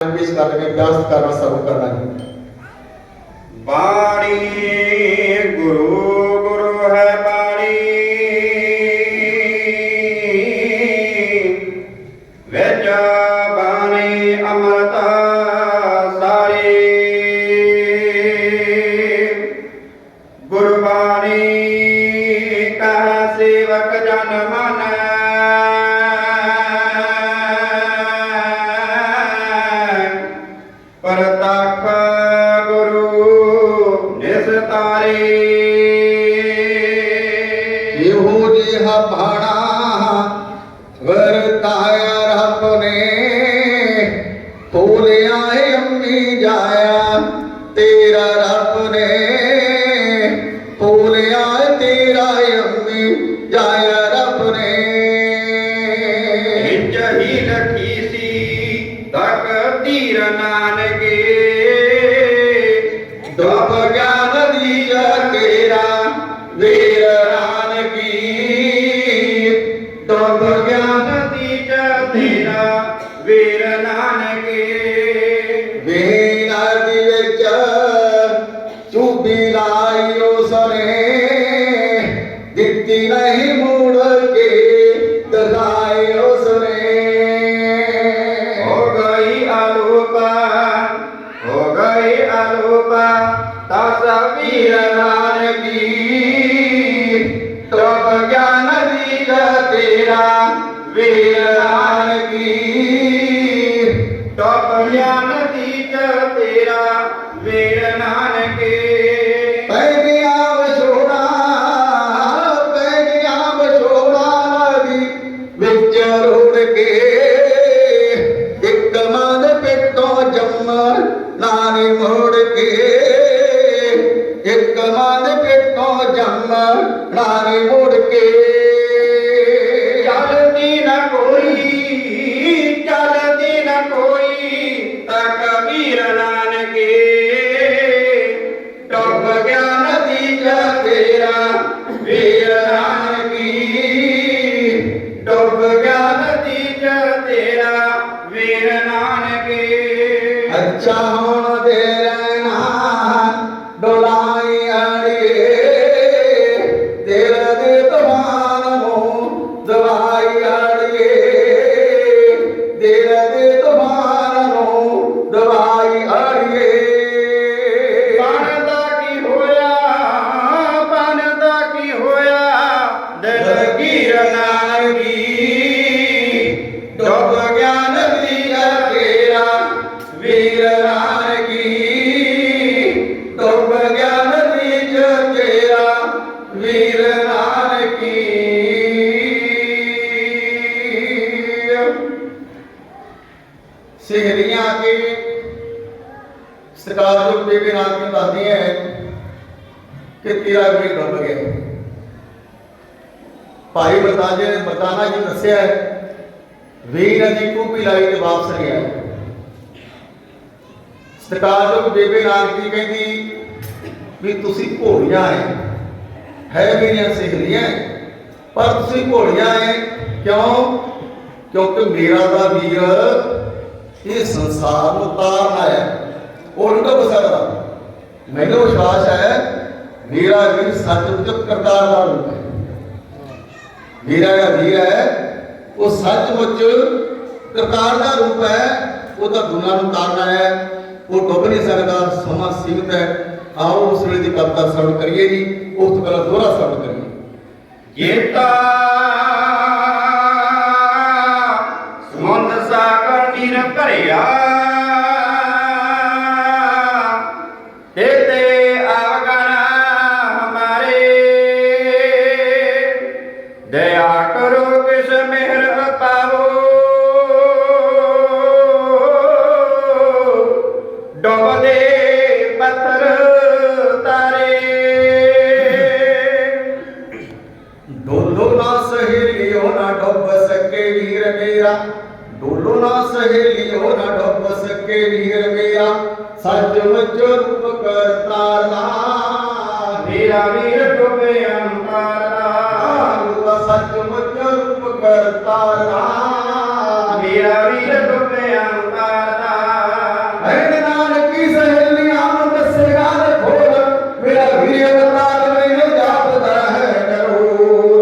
ਪੇਸ਼ ਕਰਕੇ ਅਭਿਆਸ ਕਰਨਾ ਸ਼ੁਰੂ ਕਰਨਾ ਬਾਣੀ ਗੁਰੂ ਇਹੋ ਜਿਹਾ ਵਰਤਾਇਆ ਰੱਬ ਨੇ। ਫੂਲਿਆ ਏ ਅੰਮੀ ਜਾਇਆ, ਤੇਰਾ ਰੱਬ ਨੇ। ਫੂਲਿਆ ਤੇਰਾ ਅੰਮੀ ਜਾਇਆ ਰੱਬ ਨੇ। ਵਿੱਚ ਹੀ ਲਖੀ ਸੀ ਤਕਦੀਰ ਨਾਨਕੇ। ਦੁਖ ਗਿਆਨ ਦੀਆ ਤੇਰਾ, ਵੀਰ ਵਿੱਚ ਰੁੜ ਕੇ ਇੱਕ ਮਾਂ ਦੇ ਪਿੱਟੋਂ ਜੰਮ ਨਾਨੀ ਮੋੜ ਕੇ ਇੱਕ ਮਾਂ ਦੇ ਪਿੱਟੋਂ ਜੰਮ ਨਾਨੀ ਮੋੜ ਕੇ carro ਸਿਹਰੀਆਂ ਕੇ ਸਰਕਾਰ ਜੋ ਬੇਬੇ ਨਾਮ ਨੂੰ ਦੱਸਦੀ ਹੈ ਕਿ ਤੇਰਾ ਵੀਰ ਡੁੱਬ ਗਿਆ। ਭਾਈ ਬਤਾਜੇ ਨੇ ਬਤਾਨਾ ਜੀ ਦੱਸਿਆ ਵੀਰ ਅਜੀ ਕੂਪੀ ਲਾਈ ਤੇ ਵਾਪਸ ਨਹੀਂ ਸਰਕਾਰ ਜੋ ਬੇਬੇ ਨਾਨਕੀ ਕਹਿੰਦੀ ਵੀ ਤੁਸੀਂ ਘੋੜੀਆਂ ਹੈ ਹੈ ਮੇਰੀਆਂ ਸਹੇਲੀਆਂ ਪਰ ਤੁਸੀਂ ਘੋੜੀਆਂ ਹੈ ਕਿਉਂ? ਕਿਉਂਕਿ ਮੇਰਾ ਦਾ ਵੀਰ ਇਹ ਸੰਸਾਰ ਨੂੰ ਤਾਰਨ ਆਇਆ ਉਹ ਨਹੀਂ ਡੁੱਬ ਸਕਦਾ ਮੈਨੂੰ ਵਿਸ਼ਵਾਸ ਹੈ ਮੇਰਾ ਵੀਰ ਸੱਚਮੁੱਚ ਕਰਤਾਰ ਦਾ ਰੂਪ ਹੈ। ਮੇਰਾ ਜਿਹੜਾ ਵੀਰ ਹੈ, ਉਹ ਸੱਚਮੁੱਚ ਕਰਤਾਰ ਦਾ ਰੂਪ ਹੈ। ਉਹ ਤਾਂ ਦੁਨੀਆਂ ਨੂੰ ਤਾਰਨਾ ਹੈ। ਉਹ ਡੁੱਬ ਨਹੀਂ ਸਕਦਾ, ਸਮਾਂ ਸੀਮਤ ਹੈ। ਆਓ ਉਸ ਵੇਲੇ ਦੀ ਕਵਿਤਾ ਸਰਵਣ ਕਰੀਏ ਜੀ। ਉਸ ਤੋਂ ਪਹਿਲਾਂ ਦੋਹਰਾ ਸਰਵਣ ਕਰੀਏ। ਜੇਤਾ हरिया दया करो किस पाओ डब पत्थर तारे। दोनों ना सही हो ना सके वीर मेरा। करुणा सहेली हो न ढप सके निरमिया सच मच रूप करतारा मेरा वीर टोपे अंतारा सच मच रूप करता